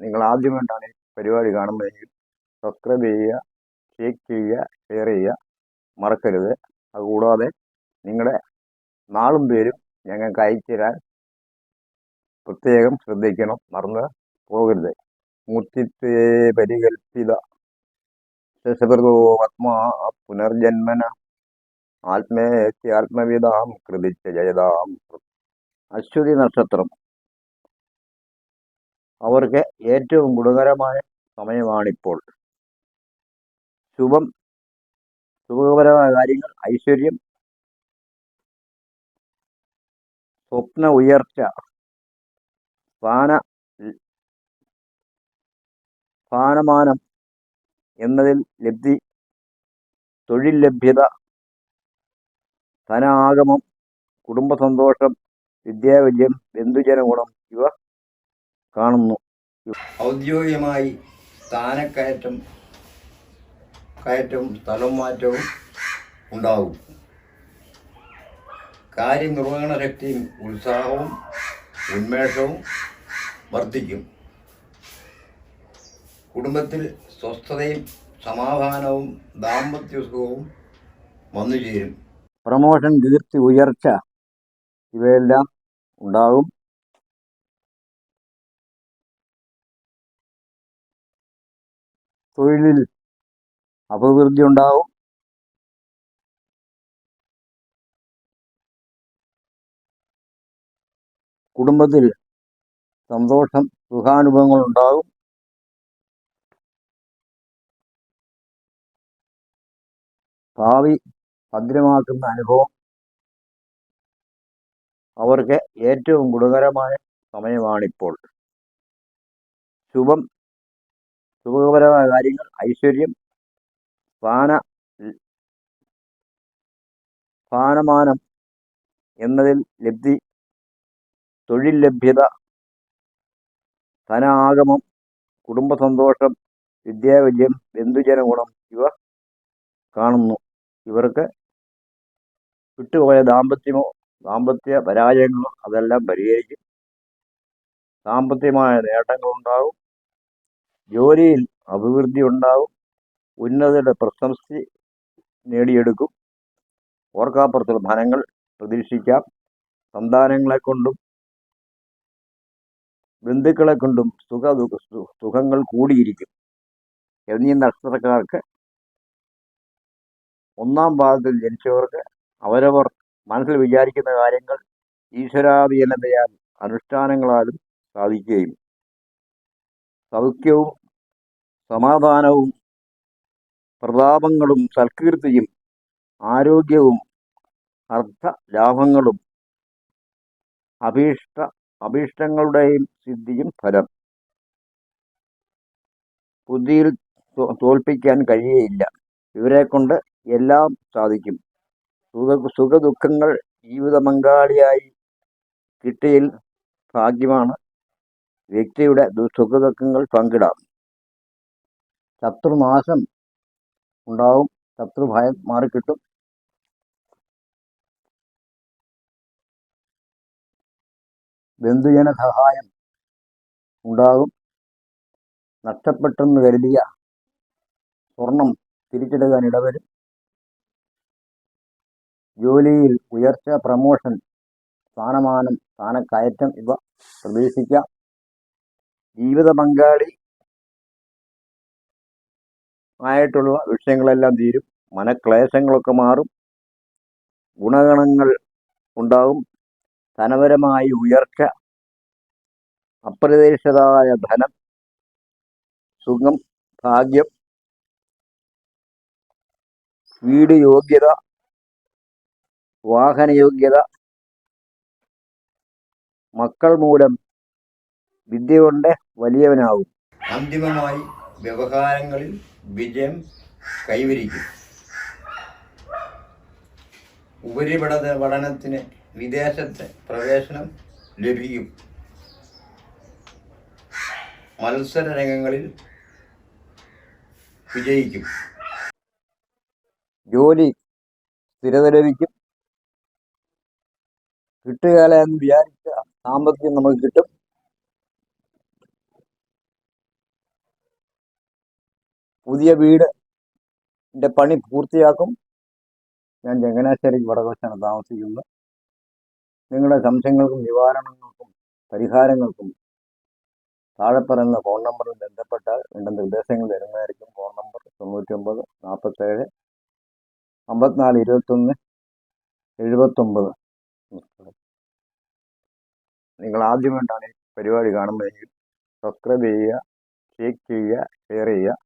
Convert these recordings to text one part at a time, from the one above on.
നിങ്ങൾ ആദ്യമായിട്ടാണ് പരിപാടി കാണുന്നതെങ്കിൽ സബ്സ്ക്രൈബ് ചെയ്യുക ഷെയർ ചെയ്യുക ഷെയർ ചെയ്യുക മറക്കരുത്. അതുകൂടാതെ നിങ്ങളുടെ നാളും പേരും ഞങ്ങൾക്ക് അയച്ചു തരാൻ പ്രത്യേകം ശ്രദ്ധിക്കണം. മറന്ന് പോകരുത്. മൂർത്തിത്തെ പരികൽപ്പിത ശശഭൃതോ ആത്മാ പുനർജന്മന ആത്മേ ആത്മവിതാം കൃതിച്ച ജയതാം. അശ്വതി നക്ഷത്രം. അവർക്ക് ഏറ്റവും ഗുണകരമായ സമയമാണിപ്പോൾ. ശുഭം ശുഭകരമായ കാര്യങ്ങൾ ഐശ്വര്യം സ്വപ്ന ഉയർച്ച സ്ഥാന സ്ഥാനമാനം എന്നതിൽ ലബ്ധി തൊഴിൽ ലഭ്യത ധനാഗമം കുടുംബസന്തോഷം സന്തോഷം വിദ്യാവിജയം ബന്ധുജന ഗുണം ഇവ കാണുന്നു. ഔദ്യോഗികമായി സ്ഥാനക്കയറ്റം കയറ്റവും സ്ഥലം മാറ്റവും ഉണ്ടാകും. കാര്യനിർവഹണ ശക്തിയും ഉത്സാഹവും ഉന്മേഷവും വർദ്ധിക്കും. കുടുംബത്തിൽ സ്വസ്ഥതയും സമാധാനവും ദാമ്പത്യ സുഖവും വന്നു ചേരും പ്രമോഷൻ കീർത്തി ഉയർച്ച ഇവയെല്ലാം ഉണ്ടാകും. തൊഴിലിൽ അഭിവൃദ്ധി ഉണ്ടാവും. കുടുംബത്തിൽ സന്തോഷം സുഖാനുഭവങ്ങൾ ഉണ്ടാകും. ഭാവി ഭദ്രമാക്കുന്ന അനുഭവം. അവർക്ക് ഏറ്റവും ഗുണകരമായ സമയമാണിപ്പോൾ. ശുഭം സുഖകരമായ കാര്യങ്ങൾ ഐശ്വര്യം സ്ഥാന സ്ഥാനമാനം എന്നതിൽ ലബ്ധി തൊഴിൽ ലഭ്യത ധനാഗമം കുടുംബ സന്തോഷം വിദ്യാവിജയം ബന്ധുജന ഗുണം ഇവ കാണുന്നു. ഇവർക്ക് വിട്ടുപോയ ദാമ്പത്യമോ ദാമ്പത്യ പരാജയങ്ങളോ അതെല്ലാം പരിഹരിക്കും സാമ്പത്തികമായ നേട്ടങ്ങളുണ്ടാകും. ജോലിയിൽ അഭിവൃദ്ധി ഉണ്ടാവും. ഉന്നതരുടെ പ്രശംസി നേടിയെടുക്കും. ഓർക്കാപ്പുറത്തുള്ള ധനങ്ങൾ പ്രതീക്ഷിക്കാം. സന്താനങ്ങളെ കൊണ്ടും ബന്ധുക്കളെ കൊണ്ടും സുഖ സുഖങ്ങൾ കൂടിയിരിക്കും. എന്നീ നക്ഷത്രക്കാർക്ക് ഒന്നാം ഭാഗത്തിൽ ജനിച്ചവർക്ക് അവരവർ മനസ്സിൽ വിചാരിക്കുന്ന കാര്യങ്ങൾ ഈശ്വരാധീനതയാൽ അനുഷ്ഠാനങ്ങളാലും സാധിക്കുകയും സൗഖ്യവും സമാധാനവും പ്രതാപങ്ങളും സൽകീർത്തിയും ആരോഗ്യവും അർത്ഥ ലാഭങ്ങളും അഭീഷ്ട അഭീഷ്ടങ്ങളുടെയും സിദ്ധിയും ഫലം. ബുദ്ധിയിൽ തോൽപ്പിക്കാൻ കഴിയുകയില്ല ഇവരെ കൊണ്ട് എല്ലാം സാധിക്കും. സുഖ സുഖദുഃഖങ്ങൾ ജീവിത പങ്കാളിയായി കിട്ടിയിൽ ഭാഗ്യമാണ് വ്യക്തിയുടെ സുഖദുഃഖങ്ങൾ പങ്കിടാം. ശത്രുനാശം ഉണ്ടാവും. ശത്രുഭയം മാറിക്കിട്ടും. ബന്ധുജന സഹായം ഉണ്ടാകും. നഷ്ടപ്പെട്ടെന്ന് കരുതിയ സ്വർണം തിരിച്ചെടുക്കാൻ ഇടവരും. ജോലിയിൽ ഉയർച്ച പ്രമോഷൻ സ്ഥാനമാനം സ്ഥാനക്കയറ്റം ഇവ പ്രതീക്ഷിക്കാം. ജീവിത പങ്കാളി ആയിട്ടുള്ള വിഷയങ്ങളെല്ലാം തീരും. മനക്ലേശങ്ങളൊക്കെ മാറും. ഗുണഗണങ്ങൾ ഉണ്ടാകും ധനപരമായി ഉയർച്ച അപ്രതീക്ഷിതമായ ധനം സുഖം ഭാഗ്യം വീട് യോഗ്യത വാഹന യോഗ്യത മക്കൾ മൂലം വിദ്യ കൊണ്ട് വലിയവനാവും. അന്തിമമായി വ്യവഹാരങ്ങളിൽ വിജയം കൈവരിക്കും. ഉപരിപട പഠനത്തിന് വിദേശത്തെ പ്രവേശനം ലഭിക്കും. മത്സര രംഗങ്ങളിൽ വിജയിക്കും. ജോലി സ്ഥിരത ലഭിക്കും. കിട്ടുകയില്ല എന്ന് വിചാരിച്ച സാമ്പത്തികം നമുക്ക് കിട്ടും. പുതിയ വീടിന്റെ പണി പൂർത്തിയാക്കും. ഞാൻ ചങ്ങനാശ്ശേരി വടകോശാണ് താമസിക്കുന്നത്. നിങ്ങളുടെ സംശയങ്ങൾക്കും നിവാരണങ്ങൾക്കും പരിഹാരങ്ങൾക്കും താഴെ പറയുന്ന ഫോൺ നമ്പറിൽ ബന്ധപ്പെട്ടാൽ വേണ്ട നിർദ്ദേശങ്ങൾ തരുന്നതായിരിക്കും. ഫോൺ നമ്പർ തൊണ്ണൂറ്റി ഒമ്പത് നാൽപ്പത്തേഴ് അമ്പത്തിനാല് ഇരുപത്തൊന്ന് എഴുപത്തൊമ്പത്. നിങ്ങൾ ആദ്യമായിട്ടാണ് ഈ പരിപാടി കാണുന്നതെങ്കിൽ സബ്സ്ക്രൈബ് ചെയ്യുക ഷെയർ ചെയ്യുക ഷെയർ ചെയ്യുക.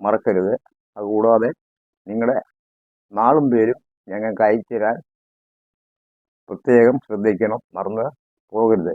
മറക്കരുത്. അതുകൂടാതെ നിങ്ങളുടെ നാളും പേരും ഞങ്ങൾക്ക് അയച്ചു തരാൻ പ്രത്യേകം ശ്രദ്ധിക്കണം. മറന്ന് പോകരുത്.